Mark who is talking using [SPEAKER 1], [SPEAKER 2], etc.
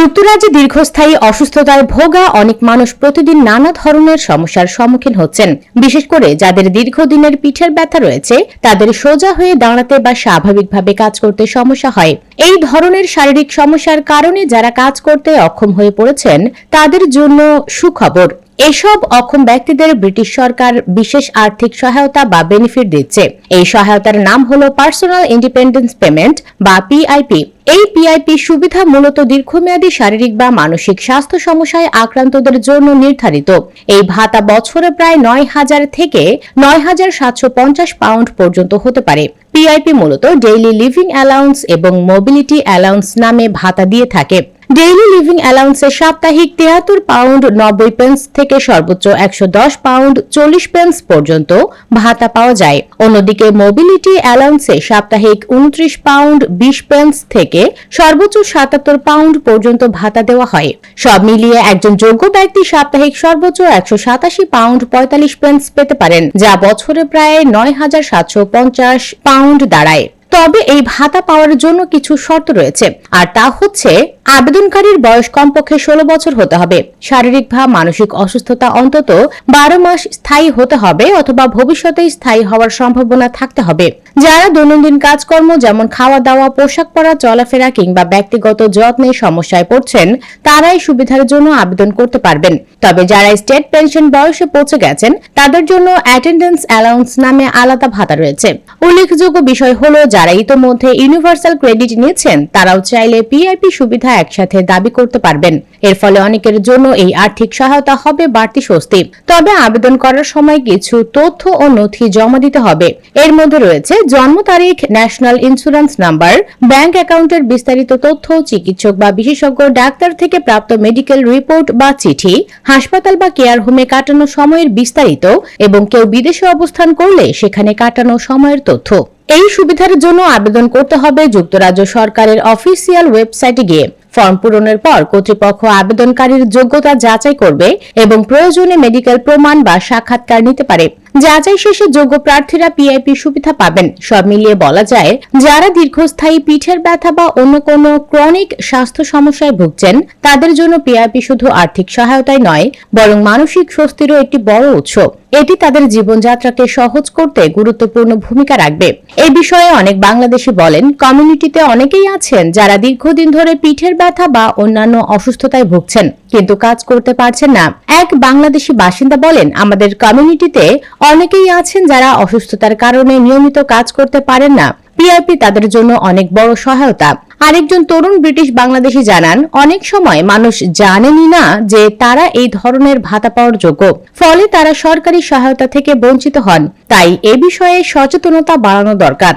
[SPEAKER 1] যুক্তরাজ্যে দীর্ঘস্থায়ী অসুস্থতায় ভোগা অনেক মানুষ প্রতিদিন নানা ধরনের সমস্যার সম্মুখীন হচ্ছেন। বিশেষ করে যাদের দীর্ঘদিনের পিঠের ব্যথা রয়েছে, তাদের সোজা হয়ে দাঁড়াতে বা স্বাভাবিকভাবে কাজ করতে সমস্যা হয়। এই ধরনের শারীরিক সমস্যার কারণে যারা কাজ করতে অক্ষম হয়ে পড়েছেন, তাদের জন্য সুখবর। এসব অক্ষম ব্যক্তিদের ব্রিটিশ সরকার বিশেষ আর্থিক সহায়তা বা বেনিফিট দিচ্ছে। এই সহায়তার নাম হলো পার্সোনাল ইন্ডিপেন্ডেন্স পেমেন্ট বা পিআইপি এই পিআইপি সুবিধা মূলত দীর্ঘমেয়াদী শারীরিক বা মানসিক স্বাস্থ্য সমস্যায় আক্রান্তদের জন্য নির্ধারিত। এই ভাতা বছরে প্রায় নয় হাজার থেকে নয় হাজার সাতশো পঞ্চাশ পাউন্ড পর্যন্ত হতে পারে। পিআইপি মূলত ডেইলি লিভিং অ্যালাউন্স এবং মোবিলিটি অ্যালাউন্স নামে ভাতা দিয়ে থাকে। ডেইলি লিভিং অ্যালাউন্সে সাপ্তাহিক তিয়াত্তর পাউন্ড নব্বই পেন্স থেকে সর্বোচ্চ একশো দশ পাউন্ড চল্লিশ পেন্স পর্যন্ত ভাতা পাওয়া যায়। অন্যদিকে মোবিলিটি অ্যালাউন্সে সাপ্তাহিক উনত্রিশ পাউন্ড বিশ পেন্স থেকে সর্বোচ্চ সাতাত্তর পাউন্ড পর্যন্ত ভাতা দেওয়া হয়। সব মিলিয়ে একজন যোগ্য ব্যক্তি সাপ্তাহিক সর্বোচ্চ একশো সাতাশি পাউন্ড পঁয়তাল্লিশ পেন্স পেতে পারেন, যা বছরে প্রায় নয় হাজার সাতশো পঞ্চাশ পাউন্ড দাঁড়ায়। তবে এই ভাতা পাওয়ার জন্য কিছু শর্ত রয়েছে, আর তা হচ্ছে আবেদনকারীর বয়স কমপক্ষে ষোলো বছর হতে হবে। শারীরিক বা মানসিক অসুস্থতা অন্তত বারো মাস স্থায়ী হতে হবে অথবা ভবিষ্যতে স্থায়ী হওয়ার সম্ভাবনা থাকতে হবে। যারা দৈনন্দিন কাজকর্ম যেমন খাওয়া দাওয়া, পোশাক পরা, চলাফেরা কিংবা ব্যক্তিগত যত্নে সমস্যায় পড়ছেন, তারাই সুবিধার জন্য আবেদন করতে পারবেন। তবে যারা স্টেট পেনশন বয়সে পৌঁছে গেছেন, তাদের জন্য অ্যাটেন্ডেন্স অ্যালাউন্স নামে আলাদা ভাতা রয়েছে। উল্লেখযোগ্য বিষয় হল, যারা ইতোমধ্যে ইউনিভার্সাল ক্রেডিট নিয়েছেন, তারাও চাইলে পিআইপি সুবিধা একসাথে দাবি করতে পারবেন। এর ফলে অনেকের জন্য এই আর্থিক সহায়তা হবে বাড়তি স্বস্তি। তবে আবেদন করার সময় কিছু তথ্য ও নথি জমা দিতে হবে। এর মধ্যে রয়েছে জন্ম তারিখ, ন্যাশনাল ইন্স্যুরেন্স নাম্বার, ব্যাংক অ্যাকাউন্টের বিস্তারিত তথ্য, চিকিৎসক বা বিশেষজ্ঞ ডাক্তার থেকে প্রাপ্ত মেডিকেল রিপোর্ট বা চিঠি, হাসপাতাল বা কেয়ার হোমে কাটানো সময়ের বিস্তারিত এবং কেউ বিদেশে অবস্থান করলে সেখানে কাটানো সময়ের তথ্য। এই সুবিধার জন্য আবেদন করতে হবে যুক্তরাজ্য সরকারের অফিসিয়াল ওয়েবসাইটে গিয়ে। ফর্ম পূরণের পর কর্তৃপক্ষ আবেদনকারীর যোগ্যতা যাচাই করবে এবং প্রয়োজনে মেডিকেল প্রমাণ বা সাক্ষাৎকার নিতে পারে। যাচাই শেষে যোগ্য প্রার্থীরা পিআইপি সুবিধা পাবেন। সব মিলিয়ে বলা যায়, যারা দীর্ঘস্থায়ী পিঠের ব্যথা বা অন্য কোনো ক্রনিক স্বাস্থ্য সমস্যায় ভুগছেন, তাদের জন্য পিআইপি শুধু আর্থিক সহায়তাই নয়, বরং মানসিক স্বস্তিরও একটি বড় উৎস। এটি তাদের জীবনযাত্রাকে সহজ করতে গুরুত্বপূর্ণ ভূমিকা রাখবে। এই বিষয়ে অনেক বাংলাদেশি বলেন, কমিউনিটিতে অনেকেই আছেন যারা দীর্ঘদিন ধরে পিঠের ব্যথা বা অন্যান্য অসুস্থতায় ভুগছেন, কিন্তু কাজ করতে পারছেন না। এক বাংলাদেশি বাসিন্দা বলেন, আমাদের কমিউনিটিতে অনেকেই আছেন যারা অসুস্থতার কারণে নিয়মিত কাজ করতে পারেন না। পিআরপি তাদের জন্য অনেক বড় সহায়তা। আরেকজন তরুণ ব্রিটিশ বাংলাদেশি জানান, অনেক সময় মানুষ জানেনই না যে তারা এই ধরনের ভাতা পাওয়ার যোগ্য। ফলে তারা সরকারি সহায়তা থেকে বঞ্চিত হন। তাই এ বিষয়ে সচেতনতা বাড়ানো দরকার।